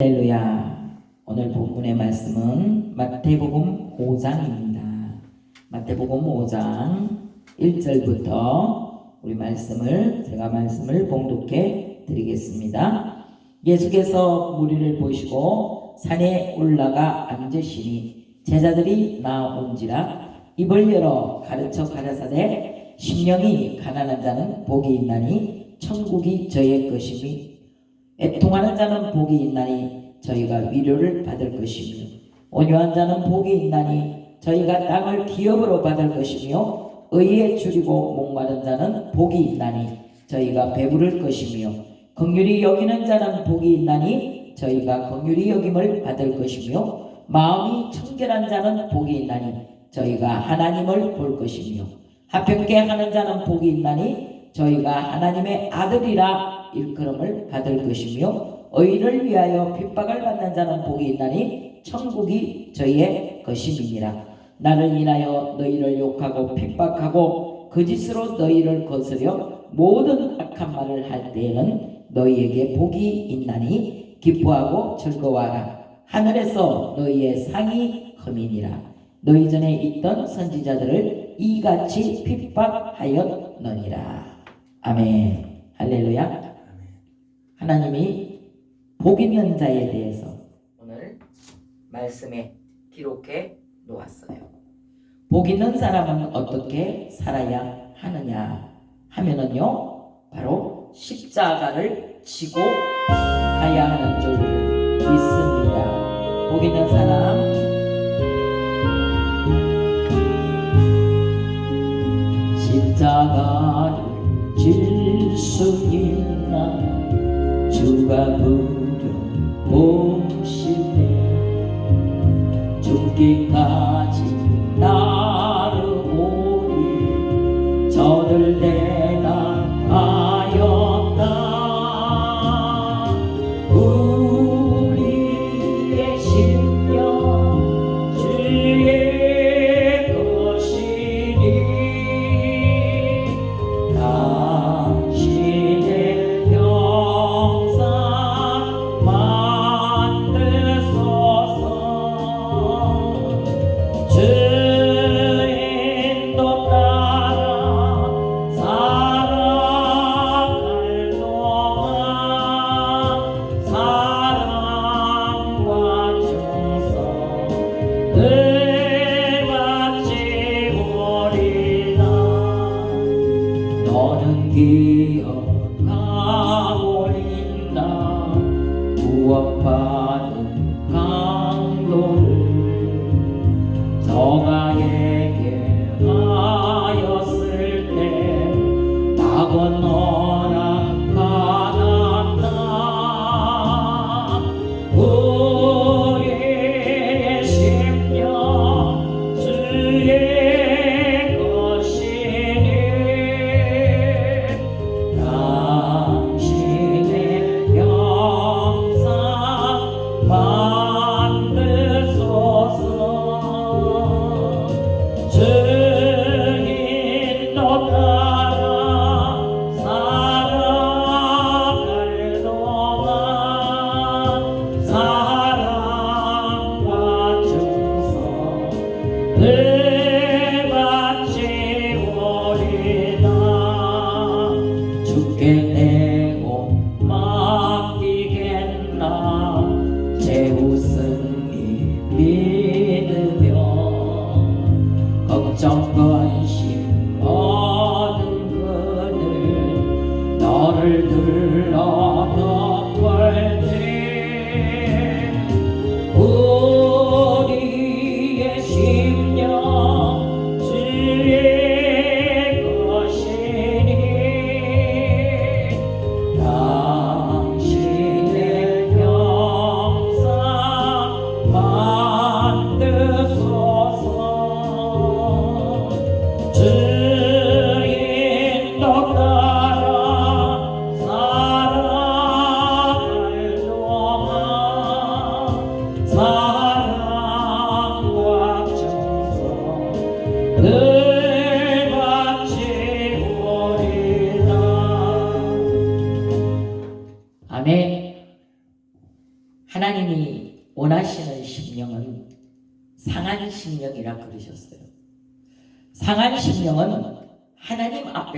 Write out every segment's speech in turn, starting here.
할렐루야. 오늘 본문의 말씀은 마태복음 5장입니다. 마태복음 5장 1절부터 우리 말씀을 제가 말씀을 봉독해 드리겠습니다. 예수께서 무리를 보시고 산에 올라가 앉으시니 제자들이 나온지라 입을 열어 가르쳐 가라사대 심령이 가난한 자는 복이 있나니 천국이 저의 것이니 애통하는 자는 복이 있나니 저희가 위로를 받을 것이며 온유한 자는 복이 있나니 저희가 땅을 기업으로 받을 것이며 의에 줄이고 목마른 자는 복이 있나니 저희가 배부를 것이며 긍휼히 여기는 자는 복이 있나니 저희가 긍휼히 여김을 받을 것이며 마음이 청결한 자는 복이 있나니 저희가 하나님을 볼 것이며 합평케 하는 자는 복이 있나니 저희가 하나님의 아들이라 일컬음을 받을 것이며 의를 위하여 핍박을 받는 자는 복이 있나니 천국이 저희의 것임이니라. 나를 인하여 너희를 욕하고 핍박하고 거짓으로 너희를 거스려 모든 악한 말을 할 때에는 너희에게 복이 있나니 기뻐하고 즐거워하라. 하늘에서 너희의 상이 흠이니라. 너희 전에 있던 선지자들을 이같이 핍박하였느니라 아멘 할렐루야 하나님이 복 있는 자에 대해서 오늘 말씀에 기록해 놓았어요. 복 있는 사람은 어떻게 살아야 하느냐 하면은요, 바로 십자가를 지고 가야 하는 줄 믿습니다. 복 있는 사람, 주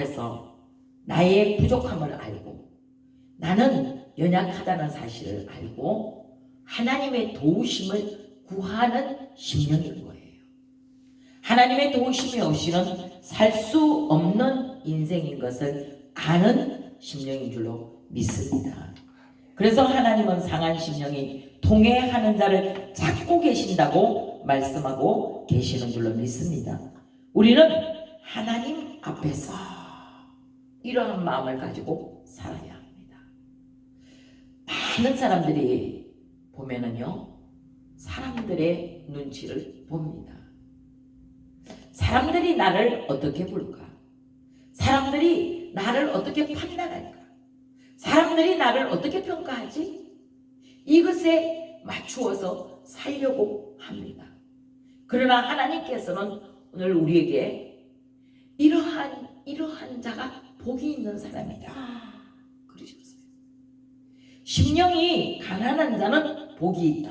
앞에서 나의 부족함을 알고 나는 연약하다는 사실을 알고 하나님의 도우심을 구하는 심령인 거예요. 하나님의 도우심이 없이는 살 수 없는 인생인 것을 아는 심령인 줄로 믿습니다. 그래서 하나님은 상한 심령이 통해하는 자를 찾고 계신다고 말씀하고 계시는 줄로 믿습니다. 우리는 하나님 앞에서 이러한 마음을 가지고 살아야 합니다. 많은 사람들이 보면은요, 사람들의 눈치를 봅니다. 사람들이 나를 어떻게 볼까? 사람들이 나를 어떻게 판단할까? 사람들이 나를 어떻게 평가하지? 이것에 맞추어서 살려고 합니다. 그러나 하나님께서는 오늘 우리에게 이러한 이러한 자가 복이 있는 사람이다. 그러셨어요. 심령이 가난한 자는 복이 있다.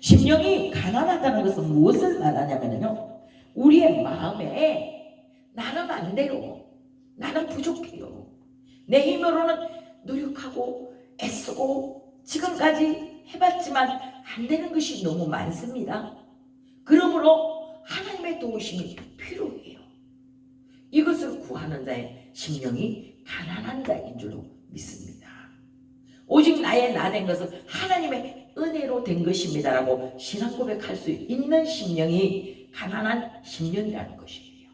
심령이 가난하다는 것은 무엇을 말하냐면요. 우리의 마음에 나는 안 돼요. 나는 부족해요. 내 힘으로는 노력하고 애쓰고 지금까지 해봤지만 안 되는 것이 너무 많습니다. 그러므로 하나님의 도우심이 필요해요. 이것을 구하는 자의 심령이 가난한 자인 줄로 믿습니다. 오직 나의 나된 것은 하나님의 은혜로 된 것입니다라고 신앙 고백할 수 있는 심령이 가난한 심령이라는 것이에요.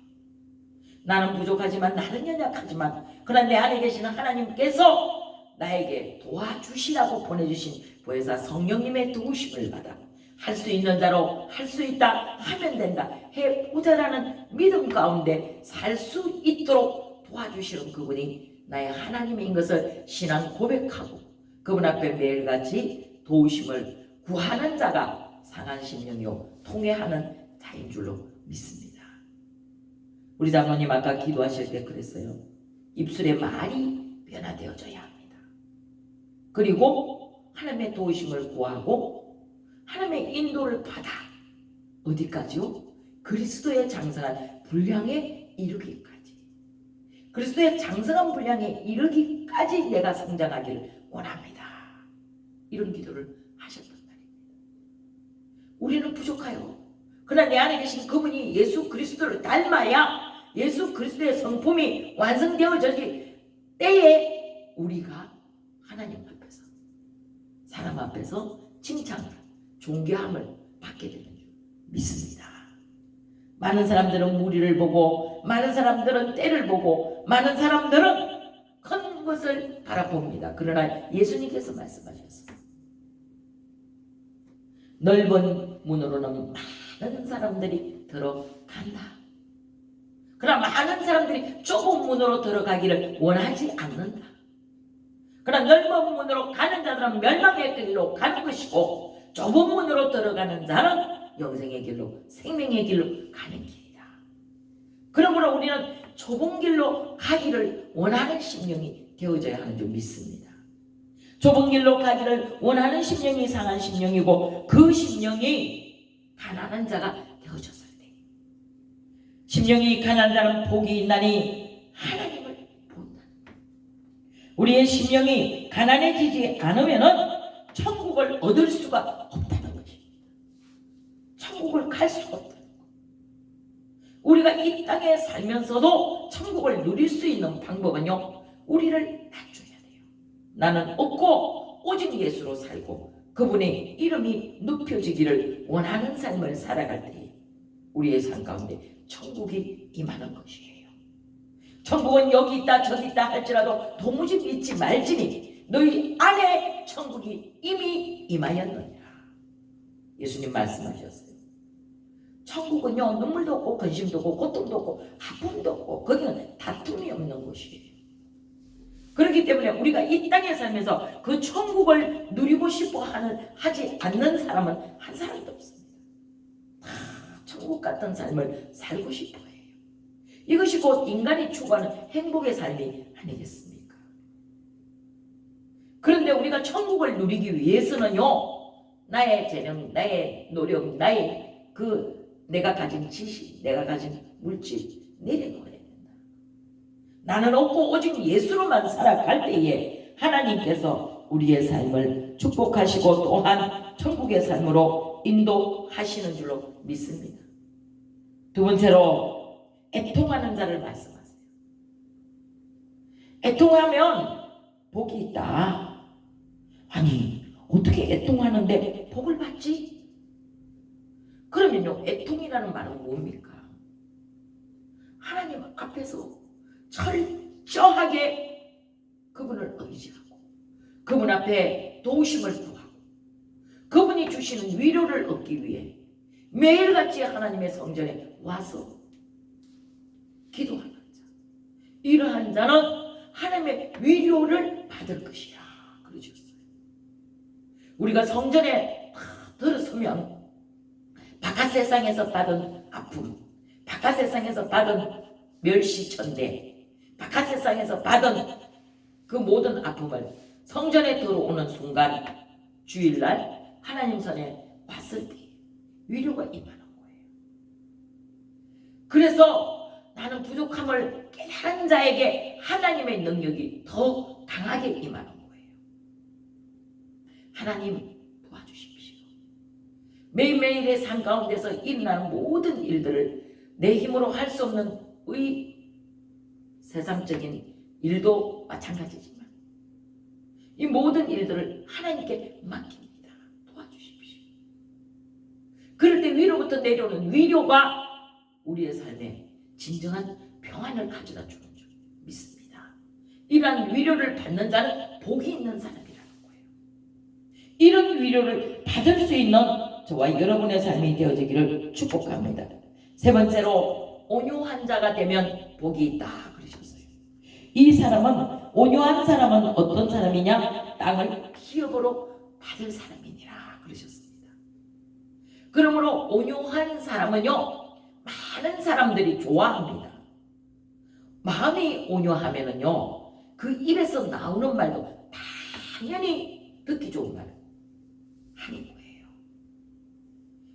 나는 부족하지만 나는 연약하지만 그러나 내 안에 계시는 하나님께서 나에게 도와주시라고 보내주신 보혜사 성령님의 도우심을 받아 할 수 있는 자로 할 수 있다 하면 된다 해보자라는 믿음 가운데 살 수 있도록 도와주시는 그분이 나의 하나님인 것을 신앙 고백하고 그분 앞에 매일같이 도우심을 구하는 자가 상한 심령이요 통해하는 자인 줄로 믿습니다. 우리 장로님 아까 기도하실 때 그랬어요. 입술의 말이 변화되어져야 합니다. 그리고 하나님의 도우심을 구하고 하나님의 인도를 받아 어디까지요? 그리스도의 장성한 분량에 이르기까지. 그리스도의 장성한 분량에 이르기까지 내가 성장하기를 원합니다. 이런 기도를 하셨단 말입니다. 우리는 부족해요. 그러나 내 안에 계신 그분이 예수 그리스도를 닮아야 예수 그리스도의 성품이 완성되어질 때에 우리가 하나님 앞에서 사람 앞에서 칭찬을 존귀함을 받게 되는 줄 믿습니다. 많은 사람들은 무리를 보고 많은 사람들은 때를 보고 많은 사람들은 큰 것을 바라봅니다. 그러나 예수님께서 말씀하셨습니다. 넓은 문으로는 많은 사람들이 들어간다. 그러나 많은 사람들이 좁은 문으로 들어가기를 원하지 않는다. 그러나 넓은 문으로 가는 자들은 멸망의 길로 가는 것이고 좁은 문으로 들어가는 자는 영생의 길로 생명의 길로 가는 길이다. 그러므로 우리는 좁은 길로 가기를 원하는 심령이 되어져야 하는 줄 믿습니다. 좁은 길로 가기를 원하는 심령이 상한 심령이고 그 심령이 가난한 자가 되어졌을 때 심령이 가난한 자는 복이 있나니 하나님을 본다. 우리의 심령이 가난해지지 않으면은 천국을 얻을 수가 것입니다. 천국을 갈 수가 없다. 우리가 이 땅에 살면서도 천국을 누릴 수 있는 방법은요. 우리를 낮춰야 돼요. 나는 없고 오직 예수로 살고 그분의 이름이 높여지기를 원하는 삶을 살아갈 때 우리의 삶 가운데 천국이 임하는 것이에요. 천국은 여기 있다 저기 있다 할지라도 도무지 믿지 말지니 너희 안에 천국이 이미 임하였느니라. 예수님 말씀하셨어요. 천국은요 눈물도 없고 근심도 없고 고통도 없고 아픔도 없고 거기는 다툼이 없는 곳이에요. 그렇기 때문에 우리가 이 땅에 살면서 그 천국을 누리고 싶어 하는 하지 않는 사람은 한 사람도 없습니다. 다 천국 같은 삶을 살고 싶어 해요. 이것이 곧 인간이 추구하는 행복의 삶이 아니겠습니까? 그런데 우리가 천국을 누리기 위해서는요, 나의 재능, 나의 노력, 나의 그 내가 가진 지식, 내가 가진 물질 내려놓아야 된다. 나는 없고 오직 예수로만 살아갈 때에 하나님께서 우리의 삶을 축복하시고 또한 천국의 삶으로 인도하시는 줄로 믿습니다. 두 번째로 애통하는 자를 말씀하세요. 애통하면 복이 있다. 아니 어떻게 애통하는데 복을 받지? 그러면요 애통이라는 말은 뭡니까? 하나님 앞에서 철저하게 그분을 의지하고 그분 앞에 도우심을 구하고 그분이 주시는 위로를 얻기 위해 매일같이 하나님의 성전에 와서 기도하는 자. 이러한 자는 하나님의 위로를 받을 것이야. 그러셨어요. 우리가 성전에 다 들어서면 바깥 세상에서 받은 아픔 바깥 세상에서 받은 멸시천대 바깥 세상에서 받은 그 모든 아픔을 성전에 들어오는 순간 주일날 하나님 선에 왔을 때 위로가 임하는 거예요. 그래서 나는 부족함을 깨달은 자에게 하나님의 능력이 더 강하게 임하는 거예요. 하나님. 매일매일의 삶 가운데서 일어나는 모든 일들을 내 힘으로 할 수 없는 의 세상적인 일도 마찬가지지만 이 모든 일들을 하나님께 맡깁니다. 도와주십시오. 그럴 때 위로부터 내려오는 위로가 우리의 삶에 진정한 평안을 가져다 주는 줄 믿습니다. 이러한 위로를 받는 자는 복이 있는 사람이라는 거예요. 이런 위로를 받을 수 있는 저와 여러분의 삶이 되어지기를 축복합니다. 세 번째로 온유한 자가 되면 복이 있다 그러셨어요. 이 사람은 온유한 사람은 어떤 사람이냐? 땅을 기업으로 받을 사람이니라 그러셨습니다. 그러므로 온유한 사람은요 많은 사람들이 좋아합니다. 마음이 온유하면은요 그 입에서 나오는 말도 당연히 듣기 좋은 말 거예요.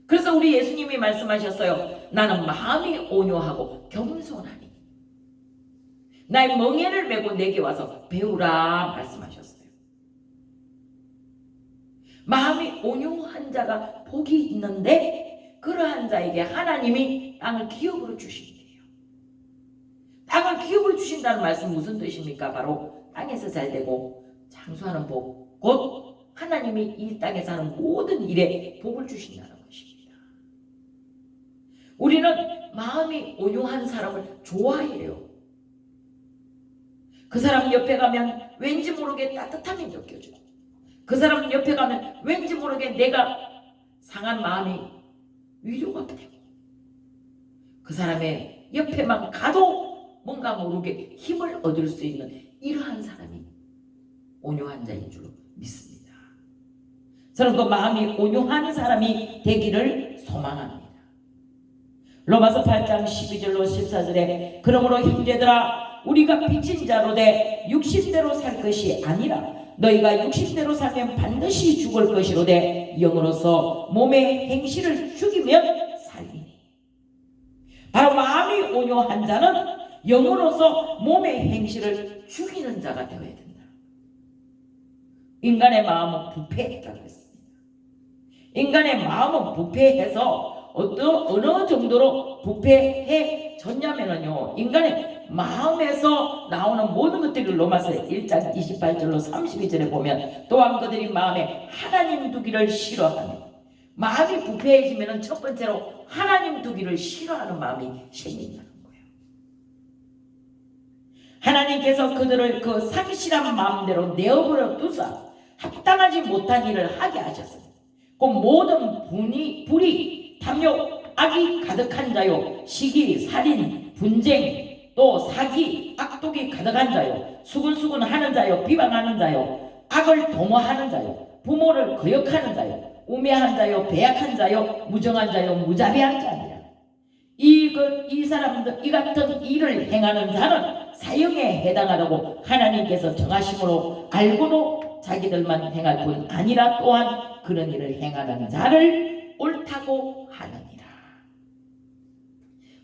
그래서 우리 예수님이 말씀하셨어요. 나는 마음이 온유하고 겸손하니. 나의 멍에를 메고 내게 와서 배우라 말씀하셨어요. 마음이 온유한 자가 복이 있는데 그러한 자에게 하나님이 땅을 기업으로 주신대요. 땅을 기업으로 주신다는 말씀 무슨 뜻입니까? 바로 땅에서 잘 되고 장수하는 복, 곧 하나님이 이 땅에 사는 모든 일에 복을 주신다는. 우리는 마음이 온유한 사람을 좋아해요. 그 사람 옆에 가면 왠지 모르게 따뜻함이 느껴져요. 그 사람 옆에 가면 왠지 모르게 내가 상한 마음이 위로가 되고 그 사람의 옆에만 가도 뭔가 모르게 힘을 얻을 수 있는 이러한 사람이 온유한 자인 줄 믿습니다. 저는 그 마음이 온유한 사람이 되기를 소망합니다. 로마서 8장 12절로 14절에 그러므로 형제들아 우리가 빚진 자로 돼 육신대로 살 것이 아니라 너희가 육신대로 살면 반드시 죽을 것이로되 영으로서 몸의 행실을 죽이면 살리니 바로 마음이 온유한 자는 영으로서 몸의 행실을 죽이는 자가 되어야 된다. 인간의 마음은 부패했다고 했습니다. 인간의 마음은 부패해서 어떤 어느 정도로 부패해 졌냐면요 인간의 마음에서 나오는 모든 것들이 로마서 1장 28절로 32절에 보면 또한 그들이 마음에 하나님 두기를 싫어하며 마음이 부패해지면 첫 번째로 하나님 두기를 싫어하는 마음이 생긴다는 거예요. 하나님께서 그들을 그 상실한 마음대로 내어버려 두사 합당하지 못한 일을 하게 하셨어요. 그 모든 분이 불이 탐욕 악이 가득한 자요. 시기 살인 분쟁 또 사기 악독이 가득한 자요. 수군수군 하는 자요. 비방하는 자요. 악을 도모하는 자요. 부모를 거역하는 자요. 우매한 자요. 배약한 자요. 무정한 자요. 무자비한 자니라 이그 이 사람들 이 같은 일을 행하는 자는 사형에 해당하다고 하나님께서 정하심으로 알고도 자기들만 행할 뿐 아니라 또한 그런 일을 행하는 자를 옳다고 하느니라.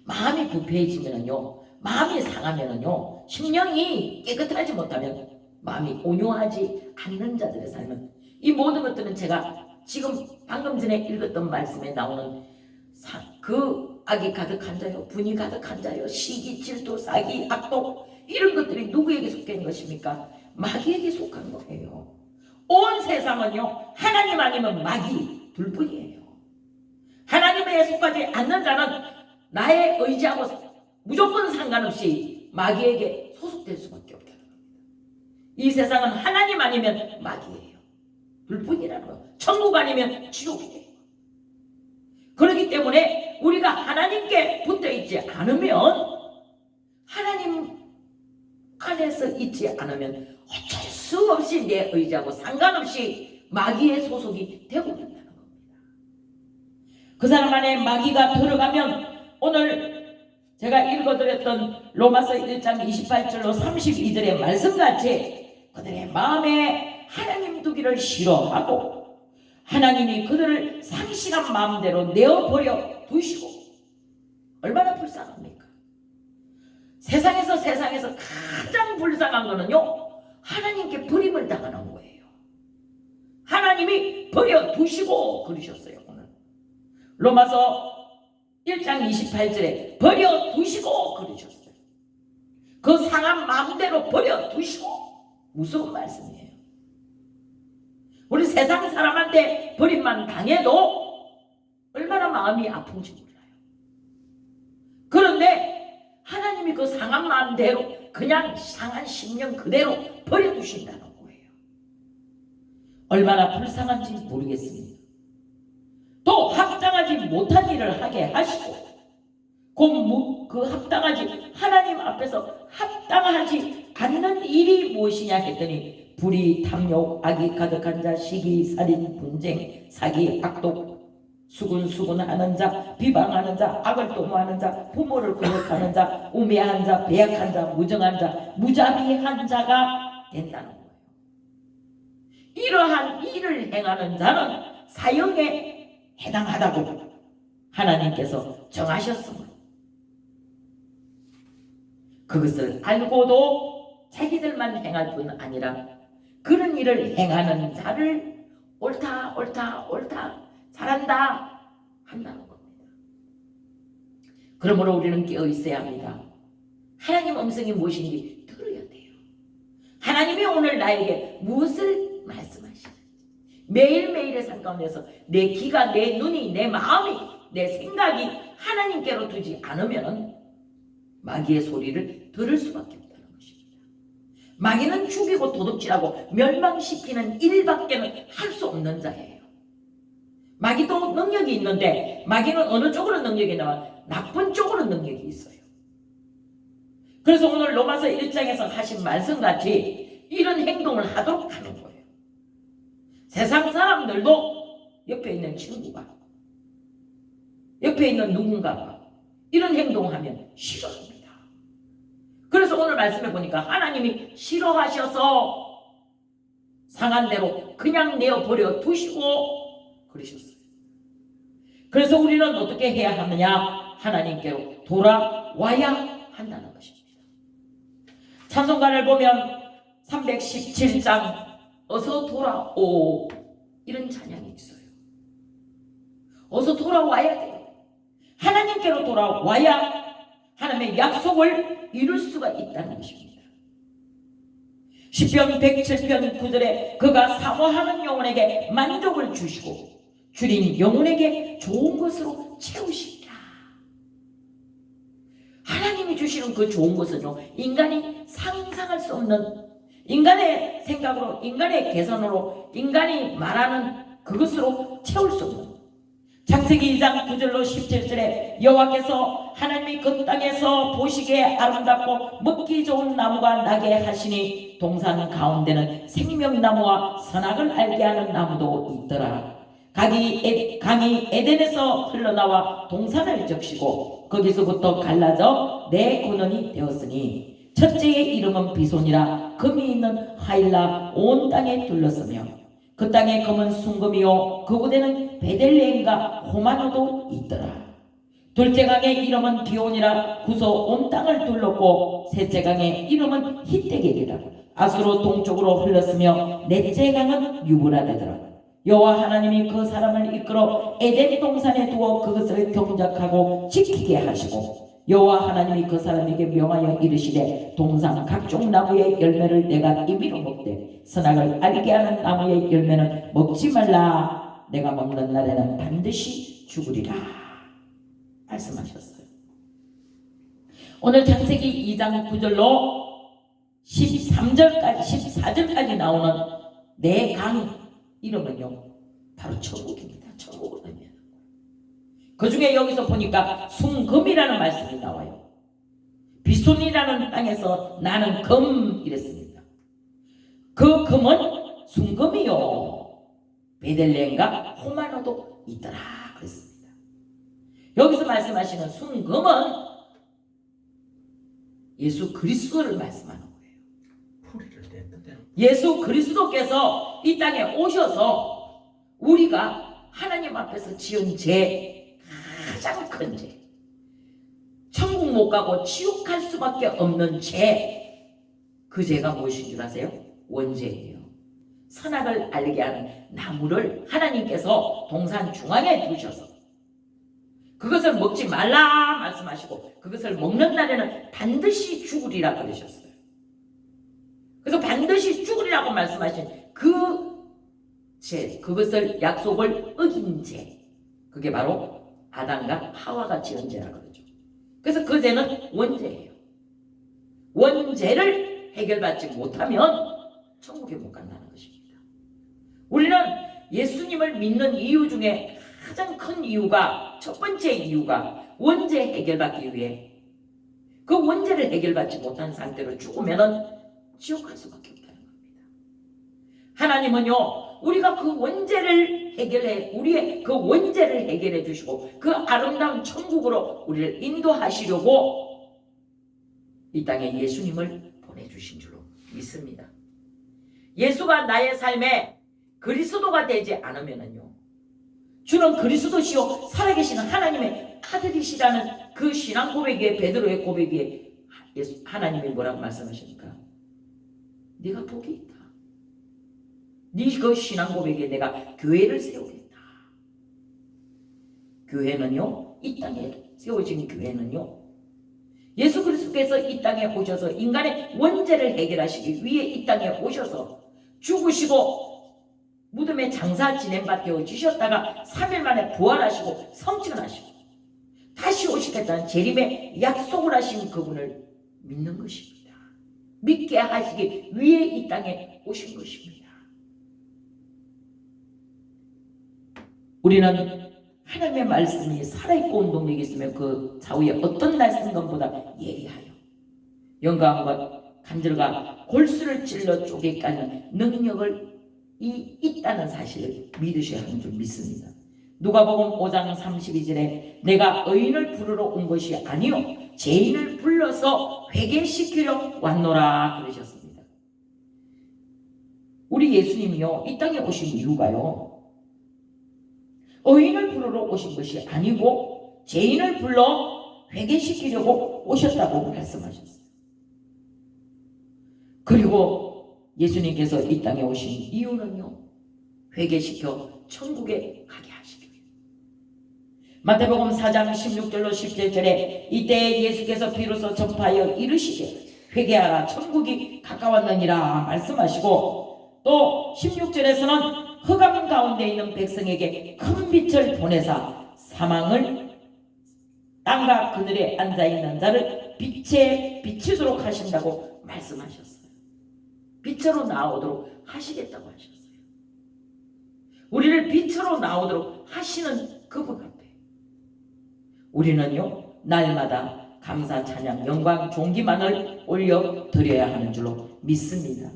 마음이 부패해지면은요, 마음이 상하면은요, 심령이 깨끗하지 못하면 마음이 온유하지 않는 자들의 삶은 이 모든 것들은 제가 지금 방금 전에 읽었던 말씀에 나오는 사- 그 악이 가득한 자요, 분이 가득한 자요, 시기, 질투, 사기, 악독 이런 것들이 누구에게 있는 것입니까? 마귀에게 속한 거예요. 온 세상은요 하나님 아니면 마귀 둘뿐이에요. 하나님에 속하지 않는 자는 나의 의지하고 무조건 상관없이 마귀에게 소속될 수밖에 없다는 겁니다. 이 세상은 하나님 아니면 마귀예요. 둘뿐이라는 거. 천국 아니면 지옥이에요. 그렇기 때문에 우리가 하나님께 붙어 있지 않으면 하나님 안에서 있지 않으면 어쩔 수 없이 내 의지하고 상관없이 마귀의 소속이 되고. 그 사람 안에 마귀가 들어가면 오늘 제가 읽어드렸던 로마서 1장 28절로 32절의 말씀같이 그들의 마음에 하나님 두기를 싫어하고 하나님이 그들을 상실한 마음대로 내어버려 두시고 얼마나 불쌍합니까? 세상에서 세상에서 가장 불쌍한 거는요 하나님께 버림을 당하는 거예요. 하나님이 버려 두시고 그러셨어요 로마서 1장 28절에 버려 두시고 그러셨어요. 그 상한 마음대로 버려 두시고 무서운 말씀이에요. 우리 세상 사람한테 버림만 당해도 얼마나 마음이 아픈지 몰라요. 그런데 하나님이 그 상한 마음대로 그냥 상한 심령 그대로 버려두신다는 거예요. 얼마나 불쌍한지 모르겠습니다. 또 합당하지 못한 일을 하게 하시고 곧그 합당하지 하나님 앞에서 합당하지 않는 일이 무엇이냐 했더니 불의, 탐욕, 악이 가득한 자, 시기, 살인, 분쟁, 사기, 악독, 수군수군하는 자, 비방하는 자, 악을 도모하는 자, 부모를 거역하는 자, 우매한 자, 배약한 자, 무정한 자, 무자비한 자가 된다는 거예요. 이러한 일을 행하는 자는 사형에 해당하다고 하나님께서 정하셨으므로 그것을 알고도 자기들만 행할 뿐 아니라 그런 일을 행하는 자를 옳다 옳다 옳다 잘한다 한다는 겁니다. 그러므로 우리는 깨어 있어야 합니다. 하나님 음성이 무엇인지 들어야 돼요. 하나님이 오늘 나에게 무엇을 말씀하시는지 매일매일의 삶 가운데서 내 귀가 내 눈이 내 마음이 내 생각이 하나님께로 두지 않으면 마귀의 소리를 들을 수밖에 없다는 것입니다. 마귀는 죽이고 도둑질하고 멸망시키는 일밖에는 할 수 없는 자예요. 마귀도 능력이 있는데 마귀는 어느 쪽으로 능력이 나와? 나쁜 쪽으로 능력이 있어요. 그래서 오늘 로마서 1장에서 하신 말씀같이 이런 행동을 하도록 하는 거예요. 세상 사람들도 옆에 있는 친구가 옆에 있는 누군가가 이런 행동하면 싫어합니다. 그래서 오늘 말씀해 보니까 하나님이 싫어하셔서 상한 대로 그냥 내어버려 두시고 그러셨어요. 그래서 우리는 어떻게 해야 하느냐? 하나님께로 돌아와야 한다는 것입니다. 찬송가를 보면 317장 어서 돌아오 이런 찬양이 있어요. 어서 돌아와야 돼요. 하나님께로 돌아와야 하나님의 약속을 이룰 수가 있다는 것입니다. 시편 107편 9절에 그가 사모하는 영혼에게 만족을 주시고 줄인 영혼에게 좋은 것으로 채우시리라. 하나님이 주시는 그 좋은 것은요 인간이 상상할 수 없는 인간의 생각으로 인간의 개선으로 인간이 말하는 그것으로 채울 수 없는 창세기 2장 9절로 17절에 여호와께서 하나님이 그 땅에서 보시기에 아름답고 먹기 좋은 나무가 나게 하시니 동산 가운데는 생명나무와 선악을 알게 하는 나무도 있더라. 강이, 에, 강이 에덴에서 흘러나와 동산을 적시고 거기서부터 갈라져 네 근원이 되었으니 첫째의 이름은 비손이라 금이 있는 하일라 온 땅에 둘렀으며 그 땅에 검은 순금이요 그곳에는 베들레헴과 호마노도 있더라. 둘째 강의 이름은 기온이라 구서 온 땅을 둘렀고 셋째 강의 이름은 히데겔이라 아수로 동쪽으로 흘렀으며 넷째 강은 유브라데더라. 여호와 하나님이 그 사람을 이끌어 에덴 동산에 두어 그것을 경작하고 지키게 하시고 여호와 하나님이 그 사람에게 명하여 이르시되 동산 각종 나무의 열매를 내가 임의로 먹되 선악을 알게 하는 나무의 열매는 먹지 말라 내가 먹는 날에는 반드시 죽으리라 말씀하셨어요. 오늘 창세기 2장 9절로 13절까지 14절까지 나오는 네강 이름은요 바로 천국입니다. 거예요. 그 중에 여기서 보니까 순금이라는 말씀이 나와요. 비손이라는 땅에서 나는 금 이랬습니다. 그 금은 순금이요. 베들레헴과 호마노도 있더라 그랬습니다. 여기서 말씀하시는 순금은 예수 그리스도를 말씀하는 거예요. 예수 그리스도께서 이 땅에 오셔서 우리가 하나님 앞에서 지은 죄 죄. 천국 못 가고 지옥 갈 수밖에 없는 죄. 그 죄가 무엇인 줄 아세요? 원죄예요. 선악을 알게 하는 나무를 하나님께서 동산 중앙에 두셔서 그것을 먹지 말라 말씀하시고 그것을 먹는 날에는 반드시 죽으리라 그러셨어요. 그래서 반드시 죽으리라고 말씀하신 그 죄, 그것을 약속을 어긴 죄. 그게 바로 아담과 하와가 지은 죄라 그러죠. 그래서 그 죄는 원죄예요. 원죄를 해결받지 못하면 천국에 못 간다는 것입니다. 우리는 예수님을 믿는 이유 중에 가장 큰 이유가 첫 번째 이유가 원죄 해결받기 위해 그 원죄를 해결받지 못한 상태로 죽으면은 지옥 갈 수밖에 없다는 겁니다. 하나님은요, 우리가 그 원죄를 해결해, 우리의 그 원죄를 해결해 주시고, 그 아름다운 천국으로 우리를 인도하시려고 이 땅에 예수님을 보내주신 줄로 믿습니다. 예수가 나의 삶에 그리스도가 되지 않으면은요, 주는 그리스도시요, 살아계시는 하나님의 아들이시라는 그 신앙 고백에, 베드로의 고백에 예수, 하나님이 뭐라고 말씀하십니까? 네가 복이 있다. 네그 신앙 고백에 내가 교회를 세우겠다. 교회는요, 이 땅에 세워진 교회는요, 예수 그리스도께서 이 땅에 오셔서 인간의 원죄를 해결하시기 위해 이 땅에 오셔서 죽으시고 무덤에 장사 지낸 바 되어 주셨다가 3일 만에 부활하시고 성천하시고 다시 오시겠다는 재림의 약속을 하신 그분을 믿는 것입니다. 믿게 하시기 위해 이 땅에 오신 것입니다. 우리는 하나님의 말씀이 살아있고 운동력이 있으면 그 좌우에 어떤 날순간보다 예리하여 영광과 간절과 골수를 찔러 쪼개 까는 능력을 이 있다는 사실을 믿으셔야 하는 줄 믿습니다. 누가복음 5장 32절에 내가 의인을 부르러 온 것이 아니요 죄인을 불러서 회개시키려 왔노라 그러셨습니다. 우리 예수님이요 이 땅에 오신 이유가요 의인을 부르러 오신 것이 아니고 죄인을 불러 회개시키려고 오셨다고 말씀하셨어요. 그리고 예수님께서 이 땅에 오신 이유는요 회개시켜 천국에 가게 하시기. 마태복음 4장 16절로 17절에 이때 예수께서 비로소 전파하여 이르시되 회개하라 천국이 가까웠느니라 말씀하시고 또 16절에서는 흑암 가운데 있는 백성에게 큰 빛을 보내사 사망을 땅과 그늘에 앉아 있는 자를 빛에 비추도록 하신다고 말씀하셨어요. 빛으로 나오도록 하시겠다고 하셨어요. 우리를 빛으로 나오도록 하시는 그분 앞에 우리는요 날마다 감사 찬양 영광 존귀만을 올려 드려야 하는 줄로 믿습니다.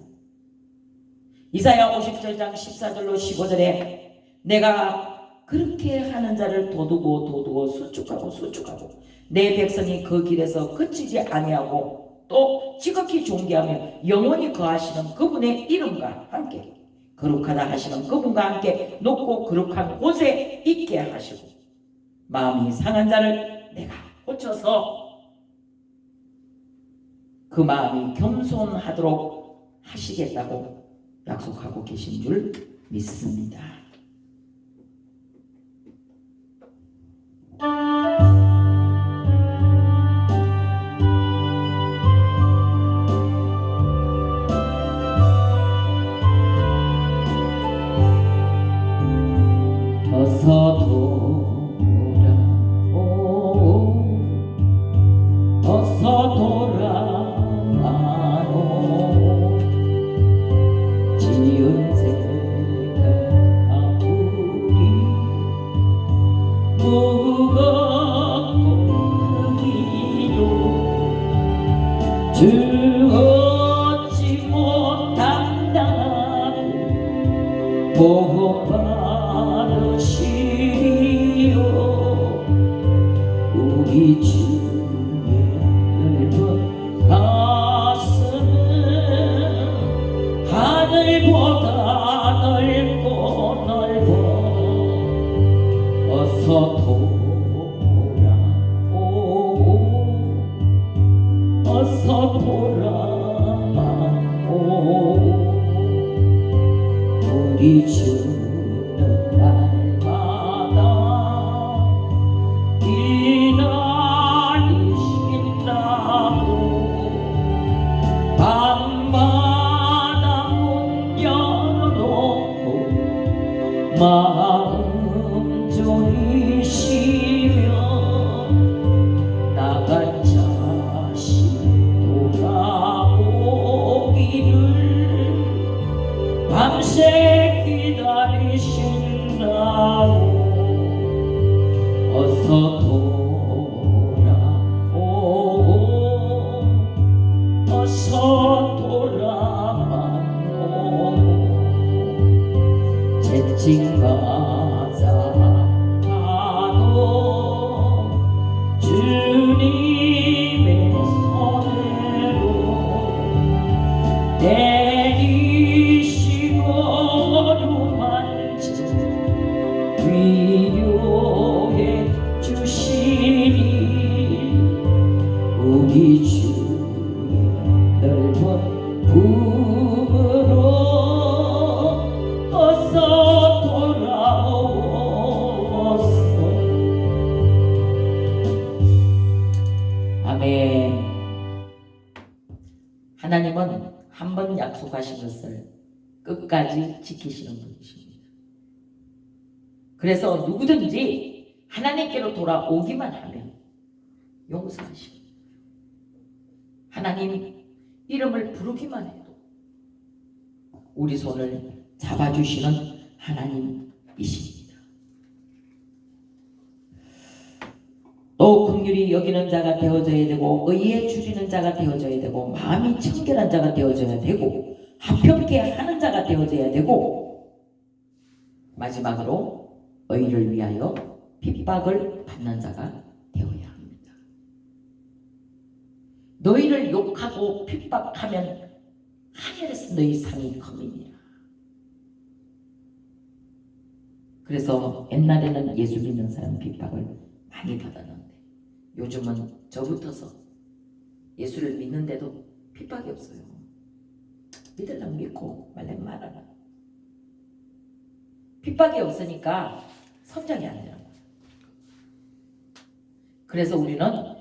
이사야 57장 14절로 15절에 내가 그렇게 하는 자를 도두고 도두고 수축하고 수축하고 내 백성이 그 길에서 그치지 아니하고 또 지극히 존귀하며 영원히 거하시는 그분의 이름과 함께 거룩하다 하시는 그분과 함께 높고 거룩한 곳에 있게 하시고 마음이 상한 자를 내가 고쳐서 그 마음이 겸손하도록 하시겠다고 약속하고 계신 줄 믿습니다. 어서 돌아오 우리 주 우리 손을 잡아주시는 하나님이십니다. 또 긍휼히 여기는 자가 되어져야 되고 의에 줄이는 자가 되어져야 되고 마음이 청결한 자가 되어져야 되고 합평케 하는 자가 되어져야 되고 마지막으로 의를 위하여 핍박을 받는 자가 되어야 합니다. 너희를 욕하고 핍박하면 하늘에서 너희 상이 컵이니라. 그래서 옛날에는 예수 믿는 사람 핍박을 많이 받았는데 요즘은 저부터서 예수를 믿는데도 핍박이 없어요. 믿으려면 믿고 말려면 말아라. 핍박이 없으니까 성장이 안 거예요. 그래서 우리는